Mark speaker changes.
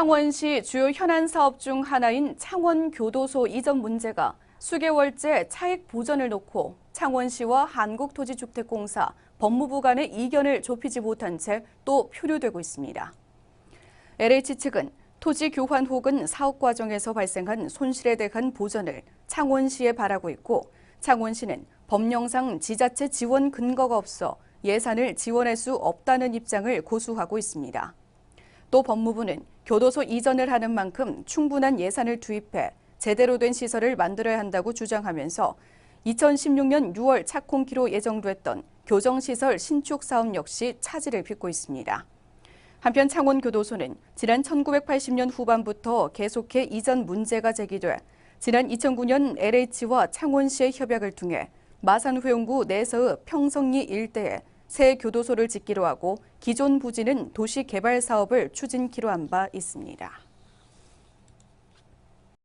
Speaker 1: 창원시 주요 현안 사업 중 하나인 창원교도소 이전 문제가 수개월째 차익 보전을 놓고 창원시와 한국토지주택공사, 법무부 간의 이견을 좁히지 못한 채 또 표류되고 있습니다. LH 측은 토지 교환 혹은 사업 과정에서 발생한 손실에 대한 보전을 창원시에 바라고 있고 창원시는 법령상 지자체 지원 근거가 없어 예산을 지원할 수 없다는 입장을 고수하고 있습니다. 또 법무부는 교도소 이전을 하는 만큼 충분한 예산을 투입해 제대로 된 시설을 만들어야 한다고 주장하면서 2016년 6월 착공키로 예정됐던 교정시설 신축 사업 역시 차질을 빚고 있습니다. 한편 창원교도소는 지난 1980년 후반부터 계속해 이전 문제가 제기돼 지난 2009년 LH와 창원시의 협약을 통해 마산회용구 내서의 평성리 일대에 새 교도소를 짓기로 하고 기존 부지는 도시 개발 사업을 추진키로 한 바 있습니다.